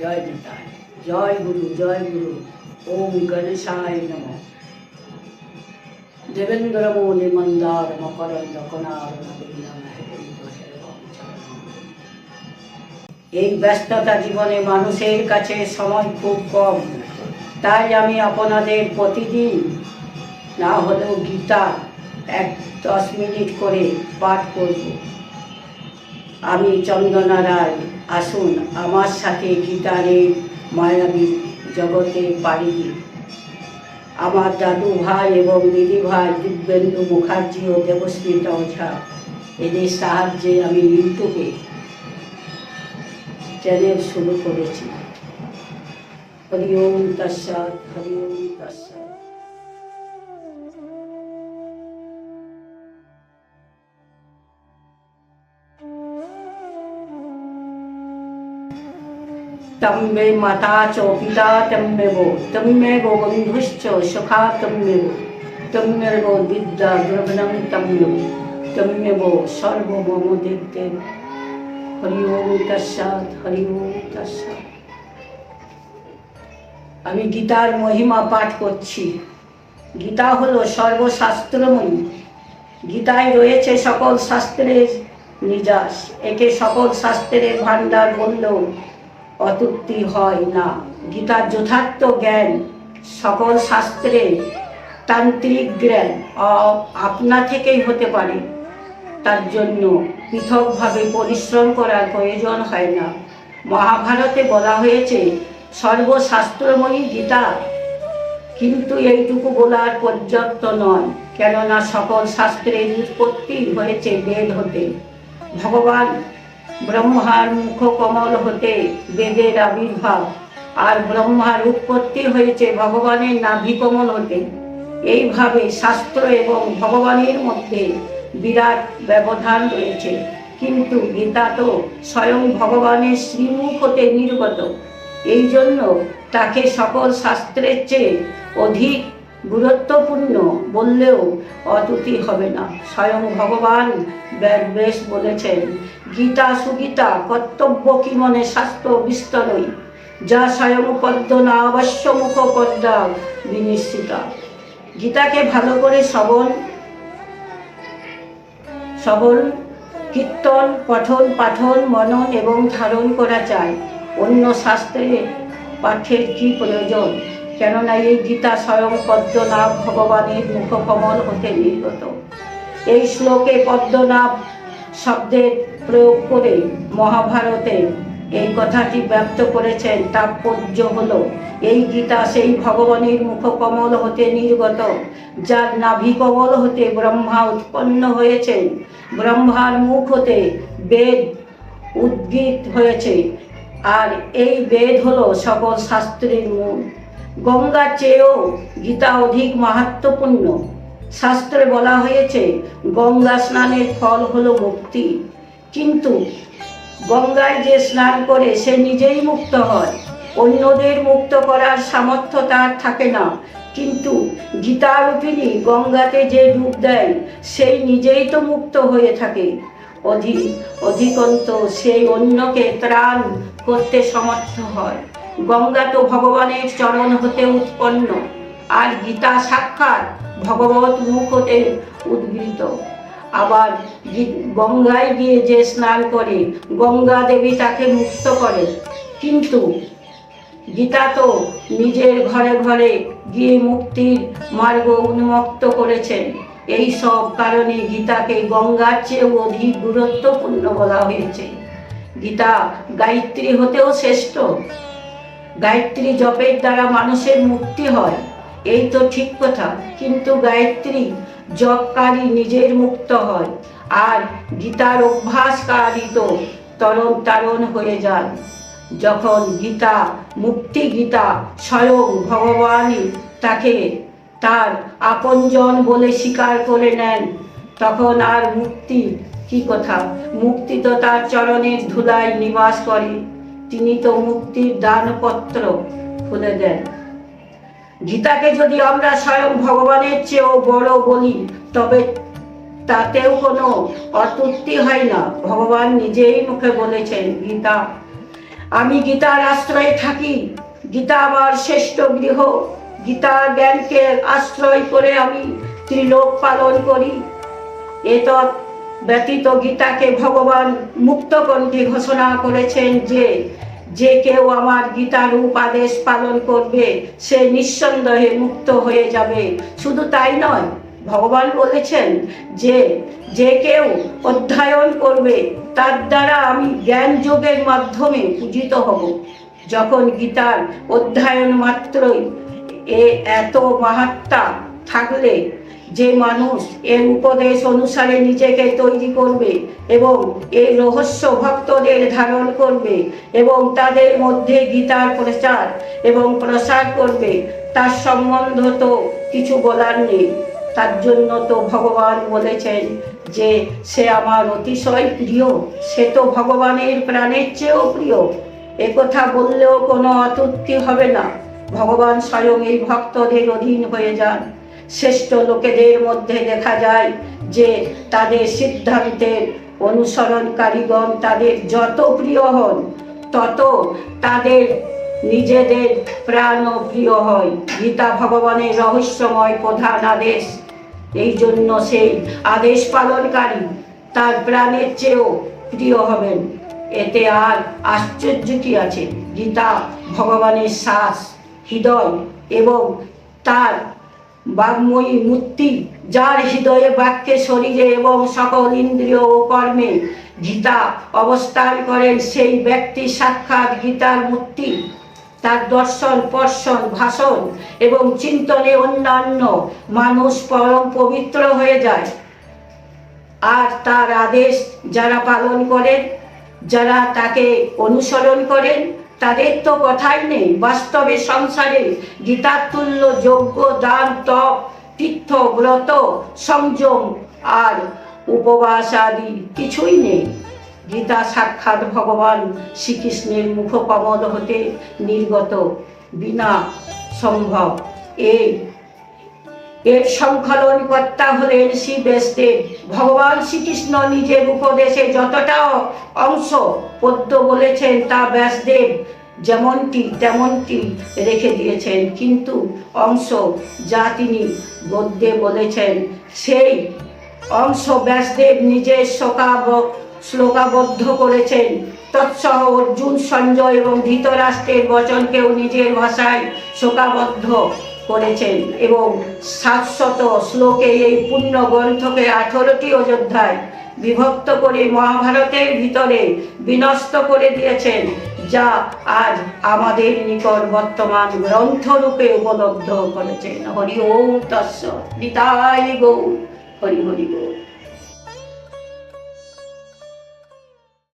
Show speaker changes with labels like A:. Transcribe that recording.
A: জয় নিতাই জয় গুরু জয় গুরু, ওম গণেশায় নম। দেবেন্দ্র মৌলি মন্দার কনার এই ব্যস্ততা জীবনে মানুষের কাছে সময় খুব কম। তাই আমি আপনাদের প্রতিদিন না হলেও গীতা এক দশ মিনিট করে পাঠ করব। আমি চন্দনা রায় আসুন আমার সাথে গীতারের মায়াবী জগতে পাড়ি দিন। আমার দাদু ভাই এবং দিদি ভাই দিব্যেন্দু মুখার্জি ও দেবস্মিতা ওঝা এদের সাহায্যে আমি ইউটিউবে চ্যানেল শুরু করেছি। হরি ওম তৎসাৎ, হরি ওম তৎসাৎ। তম্বে মাতা চ পিতা তম্বেব তম্বেব বন্ধুশ্চ সখা তম্বেব তম্বেব বিদ্যা দ্রবণম তম্বেব তম্বেব সর্বমম দেখতে হরি ওম তৎসাদ হরি ওম তৎসাদ আমি গীতার মহিমা পাঠ করছি। গীতা হলো সর্বশাস্ত্রময়ী। গীতায় রয়েছে সকল শাস্ত্রের নিজাস। একে সকল শাস্ত্রের ভাণ্ডার বললেও অতুক্তি হয় না। গীতার যথার্থ জ্ঞান সকল শাস্ত্রে তান্ত্রিক জ্ঞান আপনা থেকেই হতে পারে। তার জন্য পৃথকভাবে পরিশ্রম করার প্রয়োজন হয় না। মহাভারতে বলা হয়েছে, সর্বশাস্ত্রময়ী গীতা কিন্তু এইটুকু বলার পর্যাপ্ত নয়, কেননা সকল শাস্ত্রের উৎপত্তি হয়েছে বেদ হতে। ভগবান ব্রহ্মার মুখ কমল হতে বেদের আবির্ভাব। আর ব্রহ্মার উৎপত্তি হয়েছে ভগবানের নাভি কমল হতে। এইভাবে শাস্ত্র এবং ভগবানের মধ্যে বিরাট ব্যবধান রয়েছে। কিন্তু গীতা তো স্বয়ং ভগবানের শ্রীমুখ হতে নির্গত। এই জন্য তাকে সকল শাস্ত্রের চেয়ে অধিক গুরুত্বপূর্ণ বললেও অতুতি হবে না। স্বয়ং ভগবান বেশ বলেছেন, গীতা সুগীতা কর্তব্য কি মনে শাস্ত্র বিস্তরই? যা স্বয়ং পদ্ম না অবশ্য মুখ পদ্মা বিনিশ্চিতা। গীতাকে ভালো করে শ্রবণ সবল কীর্তন, পঠন, পাঠন, মনন এবং ধারণ করা চাই অন্য শাস্ত্রে পাঠের কি প্রয়োজন? কেননা এই গীতা স্বয়ং পদ্মনাভ ভগবানের মুখকমল হতে নির্গত। এই শ্লোকে পদ্মনাভ শব্দের প্রয়োগ করে মহাভারতে এই কথাটি ব্যক্ত করেছেন। তাৎপর্য হল, এই গীতা সেই ভগবানের মুখকমল হতে নির্গত, যার নাভি কমল হতে ব্রহ্মা উৎপন্ন হয়েছেন ব্রহ্মার মুখ হতে বেদ উদ্গীত হয়েছে। আর এই বেদ হলো সকল শাস্ত্রের মূল। গঙ্গার চেয়েও গীতা অধিক মাহাত্মপূর্ণ। শাস্ত্রে বলা হয়েছে, গঙ্গা স্নানের ফল হলো মুক্তি। কিন্তু গঙ্গায় যে স্নান করে সে নিজেই মুক্ত হয়। অন্যদের মুক্ত করার সামর্থ্য তার থাকে না। কিন্তু গীতারূপিণী গঙ্গাতে যে ডুব দেয়, সেই নিজেই তো মুক্ত হয়ে থাকে। অধিক অধিকন্ত সেই অন্যকে ত্রাণ করতে সমর্থ হয়। গঙ্গা তো ভগবানের চরণ হতে উৎপন্ন। আর গীতা সাক্ষাৎ ভগবত মুখ হতে উদ্গৃত আবার গঙ্গায় গিয়ে যে স্নান করে, গঙ্গা দেবী তাকে মুক্ত করে। কিন্তু গীতা তো নিজের ঘরে ঘরে গিয়ে মুক্তির মার্গ উন্মুক্ত করেছেন। এই সব কারণে গীতাকে গঙ্গার চেয়েও অধিক গুরুত্বপূর্ণ বলা হয়েছে। গীতা গায়ত্রী হতেও শ্রেষ্ঠ। গায়ত্রী জপের দ্বারা মানুষের মুক্তি হয়। এই তো ঠিক কথা, কিন্তু গায়ত্রী জপকারী নিজের মুক্ত হয় আর গীতার অভ্যাসকারী তো তরণ তারণ হয়ে যান যখন গীতা, মুক্তি গীতা স্বয়ং ভগবানই তাকে তার আপনজন বলে স্বীকার করে নেন, তখন আর মুক্তি কি কথা? মুক্তি তো তার চরণের ধুলায় নিবাস করে। তিনি তো মুক্তির দানপত্র খুলে দেন। গীতাকে যদি আমরা স্বয়ং ভগবানের চেয়েও বড় বলি, তবে তাতেও কোনো অতুক্তি হয় না। ভগবান নিজেই মুখে বলেছেন, গীতা, আমি গীতার আশ্রয়ে থাকি। গীতা আমার শ্রেষ্ঠ গৃহ। গীতা জ্ঞানকে আশ্রয় করে আমি ত্রিলোক পালন করি। এতৎ ব্যতীত গীতাকে ভগবান মুক্তকণ্ঠে ঘোষণা করেছেন যে যে কেউ আমার গীতার উপাদেশ পালন করবে, সে নিঃসন্দেহে মুক্ত হয়ে যাবে। শুধু তাই নয়, ভগবান বলেছেন যে যে কেউ অধ্যয়ন করবে, তার দ্বারা আমি জ্ঞান যোগের মাধ্যমে পূজিত হব। যখন গীতার অধ্যয়ন মাত্রই এ এত মাহাত্মা থাকলে যে মানুষ এর উপদেশ অনুসারে নিজেকে তৈরি করবে এবং এই রহস্য ভক্তদের ধারণ করবে এবং তাদের মধ্যে গীতার প্রচার এবং প্রসার করবে, তার সম্বন্ধ তো কিছু বলার নেই। তার জন্য তো ভগবান বলেছেন যে, সে আমার অতিশয় প্রিয়, সে তো ভগবানের প্রাণের চেয়েও প্রিয়। একথা বললেও কোনো অতুক্তি হবে না। ভগবান স্বয়ং এই ভক্তদের অধীন হয়ে যান। শ্রেষ্ঠ লোকেদের মধ্যে দেখা যায় যে তাদের সিদ্ধান্তের অনুসরণকারীগণ তাদের যত প্রিয় হন, তত তাদের নিজেদের প্রাণও প্রিয় হয়। গীতা ভগবানের রহস্যময় প্রধান আদেশ। এই জন্য সেই আদেশ পালনকারী তার প্রাণের চেয়েও প্রিয় হবেন। এতে আর আশ্চর্য কি আছে? গীতা ভগবানের শ্বাস হৃদয় এবং তার বাগ্ময়ী মূর্তি, যার হৃদয়ে বাক্যে শরীরে এবং সকল ইন্দ্রিয় ও কর্মে গীতা অবস্থান করেন, সেই ব্যক্তি সাক্ষাৎ গীতার মূর্তি। তার দর্শন, পর্শন, ভাষণ এবং চিন্তনে অন্যান্য মানুষ পরম পবিত্র হয়ে যায়। আর তার আদেশ যারা পালন করেন, যারা তাকে অনুসরণ করেন তাদের তো কথাই নেই। বাস্তবে সংসারে গীতাতুল্য যোগ্য দান, তপ, তীর্থ, ব্রত, সংযম আর উপবাস আদি কিছুই নেই। গীতা সাক্ষাৎ ভগবান শ্রীকৃষ্ণের মুখকমল হতে নির্গত বিনা সম্ভব। এই এর সংকলন কর্তা হলেন শ্রী ব্যাসদেব ভগবান শ্রীকৃষ্ণ নিজের উপদেশে যতটা অংশ পদ্য বলেছেন তা ব্যাসদেব যেমনটি তেমনটি রেখে দিয়েছেন। কিন্তু অংশ যা তিনি গদ্যে বলেছেন, সেই অংশ ব্যাসদেব নিজের শোকাব শ্লোকাবদ্ধ করেছেন। তৎসহ অর্জুন, সঞ্জয় এবং ধৃতরাষ্ট্রের বচনকেও নিজের ভাষায় শোকাবদ্ধ করেছেন এবং সাতশত শ্লোকে এই পূর্ণ গ্রন্থকে আঠেরোটি অযোধ্যায় বিভক্ত করে মহাভারতের ভিতরে বিনষ্ট করে দিয়েছেন, যা আজ আমাদের নিকট বর্তমান গ্রন্থরূপে উপলব্ধ করেছেন। হরি ওম তস্য নিতাই গৌ হরি হরি গৌর।